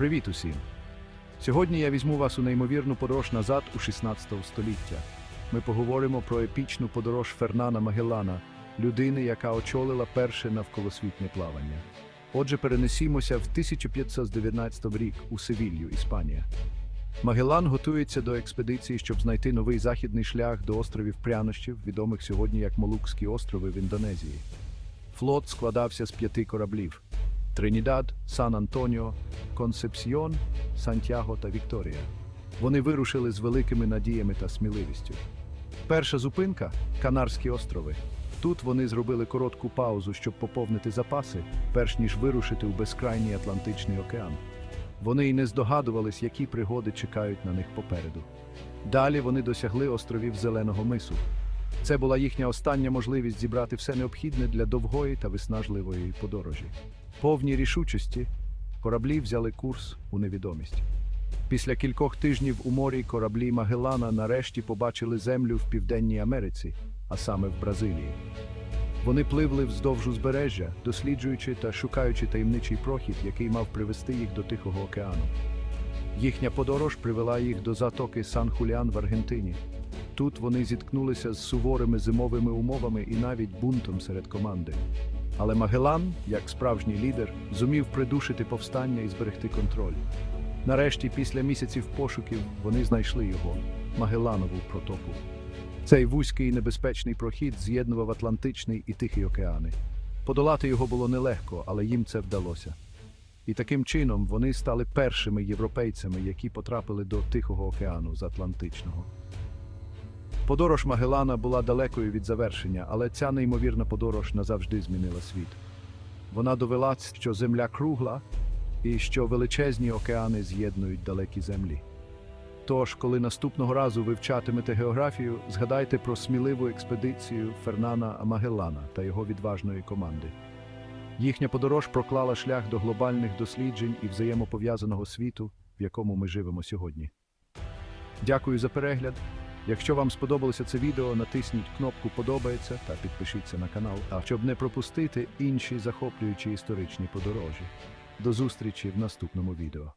Привіт усім! Сьогодні я візьму вас у неймовірну подорож назад у 16 століття. Ми поговоримо про епічну подорож Фернана Магеллана, людини, яка очолила перше навколосвітнє плавання. Отже, перенесімося в 1519 рік у Севілью, Іспанія. Магеллан готується до експедиції, щоб знайти новий західний шлях до островів прянощів, відомих сьогодні як Молукські острови в Індонезії. Флот складався з п'яти кораблів: Тринідад, Сан Антоніо, Консепсіон, Сантьяго та Вікторія. Вони вирушили з великими надіями та сміливістю. Перша зупинка Канарські острови. Тут вони зробили коротку паузу, щоб поповнити запаси, перш ніж вирушити у безкрайній Атлантичний океан. Вони й не здогадувались, які пригоди чекають на них попереду. Далі вони досягли островів Зеленого мису. Це була їхня остання можливість зібрати все необхідне для довгої та виснажливої подорожі. Повні рішучості кораблі взяли курс у невідомість. Після кількох тижнів у морі кораблі Магеллана нарешті побачили землю в Південній Америці, а саме в Бразилії. Вони пливли вздовж узбережжя, досліджуючи та шукаючи таємничий прохід, який мав привести їх до Тихого океану. Їхня подорож привела їх до затоки Сан-Хуліан в Аргентині. Тут вони зіткнулися з суворими зимовими умовами і навіть бунтом серед команди. Але Магеллан, як справжній лідер, зумів придушити повстання і зберегти контроль. Нарешті, після місяців пошуків, вони знайшли його Магелланову протоку. Цей вузький і небезпечний прохід з'єднував Атлантичний і Тихий океани. Подолати його було нелегко, але їм це вдалося. І таким чином вони стали першими європейцями, які потрапили до Тихого океану з Атлантичного. Подорож Магеллана була далекою від завершення, але ця неймовірна подорож назавжди змінила світ. Вона довела, що земля кругла і що величезні океани з'єднують далекі землі. Тож, коли наступного разу вивчатимете географію, згадайте про сміливу експедицію Фернана Магеллана та його відважної команди. Їхня подорож проклала шлях до глобальних досліджень і взаємопов'язаного світу, в якому ми живемо сьогодні. Дякую за перегляд. Якщо вам сподобалося це відео, натисніть кнопку Подобається та підпишіться на канал, щоб не пропустити інші захоплюючі історичні подорожі. До зустрічі в наступному відео.